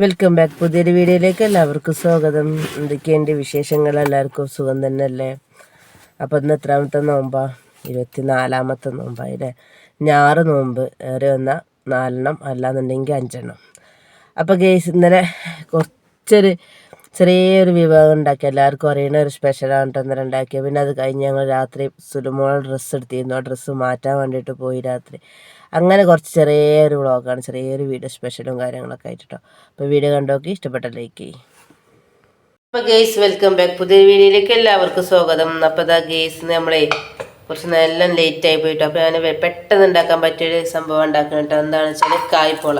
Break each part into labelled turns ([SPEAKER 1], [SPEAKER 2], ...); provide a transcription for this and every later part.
[SPEAKER 1] Welcome back പുതിയൊരു വീഡിയോയിലേക്ക് എല്ലാവർക്കും സ്വാഗതം. എന്തൊക്കെയാണ് എന്റെ വിശേഷങ്ങൾ? എല്ലാവർക്കും സുഖം തന്നെയല്ലേ? അപ്പം ഇന്ന് എത്രാമത്തെ നോമ്പാ ഇരുപത്തി നാലാമത്തെ നോമ്പായില്ലേ? ഞാറ് നോമ്പ് ഏറെ വന്ന നാലെണ്ണം അല്ലാന്നുണ്ടെങ്കിൽ അഞ്ചെണ്ണം. അപ്പോൾ ഗേസ് ഇന്നലെ കുറച്ചൊരു ചെറിയൊരു വിഭവം ഉണ്ടാക്കി എല്ലാവർക്കും അറിയണ ഒരു സ്പെഷ്യലാണ് ഇന്നലെ ഉണ്ടാക്കിയത്. പിന്നെ അത് കഴിഞ്ഞ് ഞങ്ങൾ രാത്രി സുലുമോൾ ഡ്രസ്സ് എടുത്തിരുന്നു. ആ ഡ്രസ്സ് മാറ്റാൻ വേണ്ടിയിട്ട് പോയി രാത്രി. അങ്ങനെ കുറച്ച് ചെറിയൊരു വ്ളോഗാണ് ചെറിയൊരു വീഡിയോ സ്പെഷ്യലും കാര്യങ്ങളൊക്കെ ആയിട്ട് കേട്ടോ അപ്പോൾ വീഡിയോ കണ്ടോക്കി ഇഷ്ടപ്പെട്ട ലൈക്ക് ചെയ്യും. അപ്പോൾ ഗേസ് വെൽക്കം ബാക്ക് പുതിയ വീഡിയോയിലേക്ക് എല്ലാവർക്കും സ്വാഗതം. അപ്പോൾ ഇതാ ഗേസ് നമ്മളെ കുറച്ച് നല്ല ലേറ്റ് ആയി പോയിട്ട്. അപ്പോൾ ഞാൻ പെട്ടെന്ന് ഉണ്ടാക്കാൻ പറ്റിയൊരു സംഭവം ഉണ്ടാക്കണം കേട്ടോ. എന്താണെന്ന് വെച്ചാൽ കായ്പോള.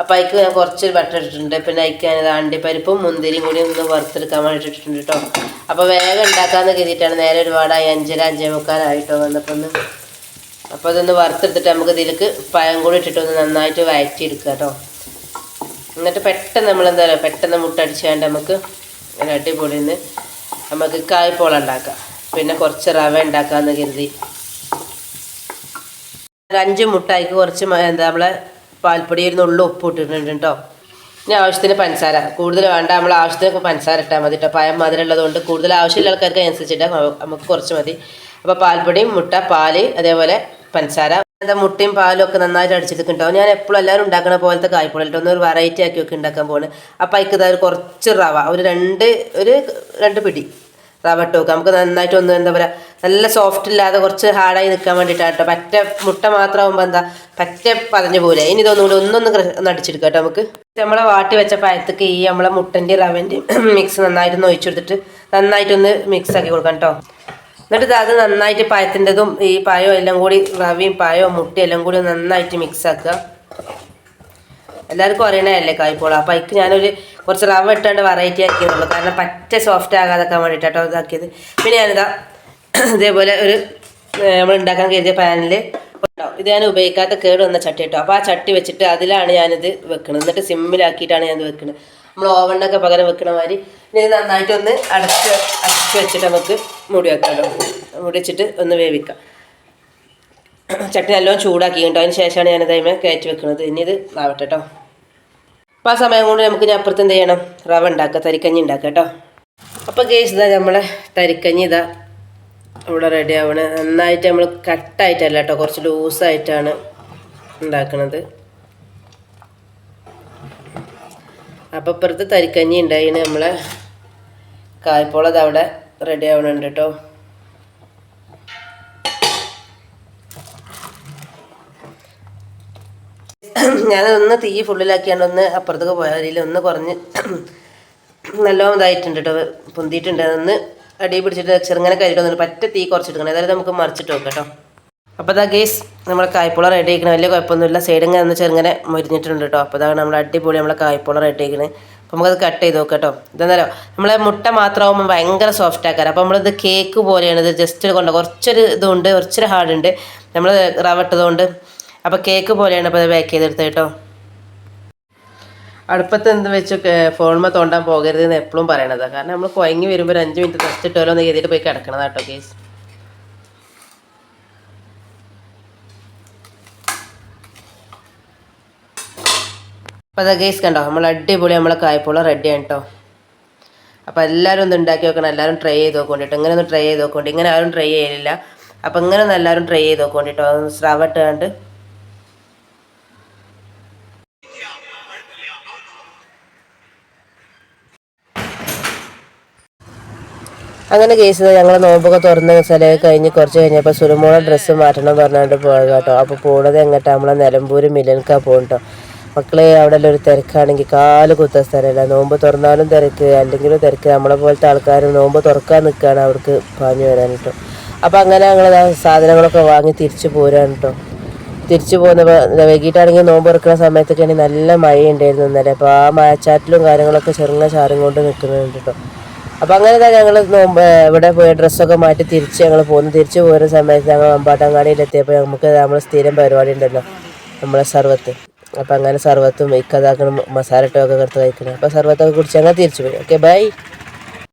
[SPEAKER 1] അപ്പോൾ അതിക്ക് ഞാൻ കുറച്ച് ബട്ടർ ഇട്ടിട്ടുണ്ട്. പിന്നെ അതിക്ക് ഞാൻ അണ്ടിപ്പരിപ്പും മുന്തിരിയും കൂടി ഒന്ന് വറുത്തെടുക്കാൻ വേണ്ടി ഇട്ടിട്ടുണ്ട് കേട്ടോ. അപ്പോൾ വേഗം ഉണ്ടാക്കാമെന്ന് കരുതിയിട്ടാണ് നേരെ ഒരുപാടായി അഞ്ചര അഞ്ചേ മുക്കാലായിട്ടോ വന്നപ്പോൾ ഒന്ന്. അപ്പോൾ അതൊന്ന് വറുത്തെടുത്തിട്ട് നമുക്ക് ഇതിലേക്ക് പഴം കൂടി ഇട്ടിട്ട് ഒന്ന് നന്നായിട്ട് വഴറ്റിയെടുക്കുക കേട്ടോ. എന്നിട്ട് പെട്ടെന്ന് നമ്മൾ എന്താ പറയുക പെട്ടെന്ന് മുട്ടടിച്ചാണ്ട് നമുക്ക് അടിപൊളിന്ന് നമുക്ക് കായ്പോള ഉണ്ടാക്കാം പിന്നെ കുറച്ച് റവ ഉണ്ടാക്കാമെന്ന് കരുതി. അഞ്ച് മുട്ടായിക്ക് കുറച്ച് എന്താ നമ്മളെ പാൽപ്പൊടി ഒരു നുള്ളു ഉപ്പ് ഇട്ടിട്ടുണ്ട് കേട്ടോ ഇനി ആവശ്യത്തിന് പഞ്ചസാര. കൂടുതൽ വേണ്ട നമ്മൾ ആവശ്യത്തിന് പഞ്ചസാര ഇട്ടാൽ മതി കേട്ടോ പഴം മധുരമുള്ളതുകൊണ്ട് കൂടുതൽ ആവശ്യമുള്ള ആൾക്കാർക്ക് അനുസരിച്ചിട്ട് നമുക്ക് കുറച്ച് മതി. അപ്പോൾ പാൽപ്പൊടിയും മുട്ട പാൽ അതേപോലെ പഞ്ചസാര. എന്താ മുട്ടയും പാലും ഒക്കെ നന്നായിട്ട് അടിച്ചെടുക്കുന്നുണ്ടാവും ഞാൻ എപ്പോഴും എല്ലാവരും ഉണ്ടാക്കുന്ന പോലത്തെ കായ്പോളിട്ട് ഒന്ന് ഒരു വെറൈറ്റി ആക്കി ഒക്കെ ഉണ്ടാക്കാൻ പോകുന്നത് അപ്പോൾ അതിക്ക് കുറച്ച് റവ. ഒരു രണ്ട് ഒരു രണ്ട് പിടി. റവ ഇട്ട് നമുക്ക് നന്നായിട്ട് ഒന്ന് എന്താ പറയുക നല്ല സോഫ്റ്റ് ഇല്ലാതെ കുറച്ച് ഹാർഡായി നിൽക്കാൻ വേണ്ടിയിട്ടാണ് കേട്ടോ പറ്റ മുട്ട മാത്രമാകുമ്പോൾ എന്താ പറ്റ പതഞ്ഞു പോലെ ഇനി ഇതൊന്നും കൂടി ഒന്നൊന്ന് ഒന്ന് അടിച്ചെടുക്കാം കേട്ടോ നമുക്ക്. നമ്മളെ വാട്ടി വെച്ച പഴത്തേക്ക് ഈ നമ്മളെ മുട്ടന്റെയും റവന്റെയും മിക്സ് നന്നായിട്ട് നന്നായിട്ടൊന്ന് ഒഴിച്ചെടുത്തിട്ട് നന്നായിട്ടൊന്ന് മിക്സ് ആക്കി കൊടുക്കാം കേട്ടോ എന്നിട്ട് അത് നന്നായിട്ട് പഴത്തിന്റെതും ഈ പഴവും എല്ലാം കൂടി റവയും പഴവും മുട്ടയും എല്ലാം കൂടി നന്നായിട്ട് മിക്സ് ആക്കുക. എല്ലാവർക്കും അറിയണതല്ലേ കായ്പോള? അപ്പം അതിക്ക് ഞാനൊരു കുറച്ച് റവ ഇട്ടാണ്ട് വെറൈറ്റി ആക്കിയതുള്ളൂ. കാരണം പറ്റ സോഫ്റ്റ് ആകാതൊക്കെ കേട്ടോ ഇതാക്കിയത്. പിന്നെ ഞാനിതാ ഇതേപോലെ ഒരു നമ്മൾ ഉണ്ടാക്കാൻ കരുതിയ പാനിൽ ഇത് ഞാൻ ഉപയോഗിക്കാത്ത കേട് വന്ന ചട്ടി കേട്ടോ. അപ്പോൾ ആ ചട്ടി വെച്ചിട്ട് അതിലാണ് ഞാനിത് വെക്കുന്നത് എന്നിട്ട് സിമ്മിലാക്കിയിട്ടാണ് ഞാനിത് വെക്കുന്നത് നമ്മൾ ഓവണിനൊക്കെ പകരം വെക്കണ മാതിരി. ഇനി ഇത് നന്നായിട്ടൊന്ന് അടച്ച് അടച്ച് വെച്ചിട്ട് നമുക്ക് മുടി വെക്കാമല്ലോ മുടി വെച്ചിട്ട് ഒന്ന് വേവിക്കാം. ചട്ടി നല്ലോണം ചൂടാക്കി കേട്ടോ അതിന് ശേഷമാണ് ഞാനിത് അതിമേ കയറ്റി വെക്കുന്നത് ഇനി ഇത് ആവട്ടെ കേട്ടോ. അപ്പോൾ ആ സമയം കൊണ്ട് നമുക്ക് ഇനി അപ്പുറത്ത് എന്ത് ചെയ്യണം? റവ ഉണ്ടാക്കുക തരിക്കഞ്ഞി ഉണ്ടാക്കുക കേട്ടോ. അപ്പോൾ ഗേസ് ഇതാ നമ്മളെ തരിക്കഞ്ഞി ഇതാ ഇവിടെ റെഡി ആവണ. നന്നായിട്ട് നമ്മൾ കട്ടായിട്ടല്ല കേട്ടോ കുറച്ച് ലൂസായിട്ടാണ് ഉണ്ടാക്കുന്നത് അപ്പം ഇപ്പുറത്ത് തരിക്കഞ്ഞി ഉണ്ടായിന് നമ്മളെ കായ്പോളത് അവിടെ റെഡി ആവണുണ്ട് കേട്ടോ. ഞാനതൊന്ന് തീ ഫുള്ളിലാക്കിയാണ്ട് ഒന്ന് അപ്പുറത്തേക്ക് പോയാൽ അരിയിൽ ഒന്ന് കുറഞ്ഞ് നല്ലോണം ഇതായിട്ടുണ്ട് കേട്ടോ പൊന്തിയിട്ടുണ്ട്. അതൊന്ന് അടി പിടിച്ചിട്ട് ചെറുങ്ങനെ കരിയിട്ടൊന്നും പറ്റ തീ കുറച്ചെടുക്കണം. അതായത് നമുക്ക് മറിച്ചിട്ട് നോക്കാം കേട്ടോ അപ്പോൾ അതാ ഗേസ് നമ്മൾ കായ്പോള റെഡി ആക്കണം വലിയ കുഴപ്പമൊന്നുമില്ല. സൈഡിങ്ങനെ ഒന്ന് ചെറുങ്ങനെ മുരിഞ്ഞിട്ടുണ്ട് കേട്ടോ അപ്പോൾ അതാണ് നമ്മൾ അടിപൊളി നമ്മളെ കായ്പോള റെഡി ആക്കണേ അപ്പോൾ നമുക്കത് കട്ട് ചെയ്ത് നോക്കാം കേട്ടോ ഇതെന്നാലോ നമ്മളെ മുട്ട മാത്രമാകുമ്പോൾ ഭയങ്കര സോഫ്റ്റ് ആക്കാറ് അപ്പോൾ നമ്മളിത് കേക്ക് പോലെയാണ് ഇത് ജസ്റ്റ് കൊണ്ട് കുറച്ചൊരു ഇതുണ്ട് കുറച്ചൊരു ഹാർഡ് ഉണ്ട് നമ്മൾ റവ ഇട്ടതുകൊണ്ട് അപ്പോൾ കേക്ക് പോലെയാണ് അപ്പോൾ അത് പാക്ക് ചെയ്തെടുത്തത് കേട്ടോ. അടുപ്പത്ത് എന്ത് വെച്ച് ഫോണുമ്പോൾ തോണ്ടാൻ പോകരുത് എന്ന് എപ്പോഴും പറയണത്. കാരണം നമ്മൾ കുഴങ്ങി വരുമ്പോൾ അഞ്ച് മിനിറ്റ് റെസ്റ്റ് ഇട്ടാലോ എന്ന് കരുതിയിട്ട് പോയി കിടക്കണതാണ് കേട്ടോ കേസ് അപ്പോൾ അതാ കേസ് കണ്ടോ നമ്മൾ അടിപൊളി നമ്മളെ കായ്പോള റെഡിയാണ് കേട്ടോ. അപ്പോൾ എല്ലാവരും ഒന്ന് ഉണ്ടാക്കി നോക്കണം എല്ലാവരും ട്രൈ ചെയ്ത് നോക്കൊണ്ടിട്ട് ഇങ്ങനെ ഒന്ന് ട്രൈ ചെയ്ത് നോക്കോണ്ടി ഇങ്ങനെ ആരും ട്രൈ ചെയ്യലില്ല. അപ്പോൾ ഇങ്ങനെ ഒന്ന് എല്ലാവരും ട്രൈ ചെയ്ത് നോക്കോണ്ടിട്ടോ അതൊന്ന് സ്രവ അങ്ങനെ കേസ് ഞങ്ങൾ നോമ്പൊക്കെ തുറന്ന് സ്ഥലം കഴിഞ്ഞ് കുറച്ച് കഴിഞ്ഞപ്പോൾ സുരമോളെ ഡ്രസ്സ് മാറ്റണം എന്ന് പറഞ്ഞുകൊണ്ട് പോയത് കേട്ടോ. അപ്പോൾ പോണത് എങ്ങോട്ടാ? നമ്മളെ നിലമ്പൂർ മിലൻക്കാ പോകും മക്കളെ അവിടെ ഒരു തിരക്കാണെങ്കിൽ കാൽ കുത്ത സ്ഥലമല്ല. നോമ്പ് തുറന്നാലും തിരക്ക്. അല്ലെങ്കിൽ തിരക്ക്. നമ്മളെ പോലത്തെ ആൾക്കാർ നോമ്പ് തുറക്കാൻ നിൽക്കുകയാണ് അവർക്ക് പാഞ്ഞു വരാൻ കേട്ടോ. അപ്പോൾ അങ്ങനെ ഞങ്ങൾ സാധനങ്ങളൊക്കെ വാങ്ങി തിരിച്ചു പോരാൻ കേട്ടോ. തിരിച്ചു പോകുന്ന വൈകിട്ടാണെങ്കിൽ നോമ്പ് തുറക്കുന്ന സമയത്തൊക്കെയാണെങ്കിൽ നല്ല നല്ല മഴയുണ്ടായിരുന്നു ഇന്നലെ. അപ്പോൾ ആ മഴച്ചാറ്റിലും കാര്യങ്ങളൊക്കെ ചെറുങ്ങ ചാറും കൊണ്ട് നിൽക്കുന്നുണ്ട് കേട്ടോ. അപ്പം അങ്ങനെ ഞങ്ങൾ ഇവിടെ പോയി ഡ്രസ്സൊക്കെ മാറ്റി തിരിച്ച് ഞങ്ങൾ പോകുന്നു തിരിച്ച് പോരുന്ന സമയത്ത് ഞങ്ങൾ അമ്പാട്ടങ്ങാടിയിലെത്തിയപ്പോൾ നമുക്ക് നമ്മൾ സ്ഥിരം പരിപാടി ഉണ്ടല്ലോ നമ്മളെ സർവത്ത്. അപ്പം അങ്ങനെ സർവത്തും ഇക്കതാക്കണം മസാല ഇട്ടൊക്കെ എടുത്ത് കഴിക്കണം. അപ്പോൾ സർവത്തൊക്കെ കുടിച്ച് ഞങ്ങൾ തിരിച്ചു പോയി. Okay bye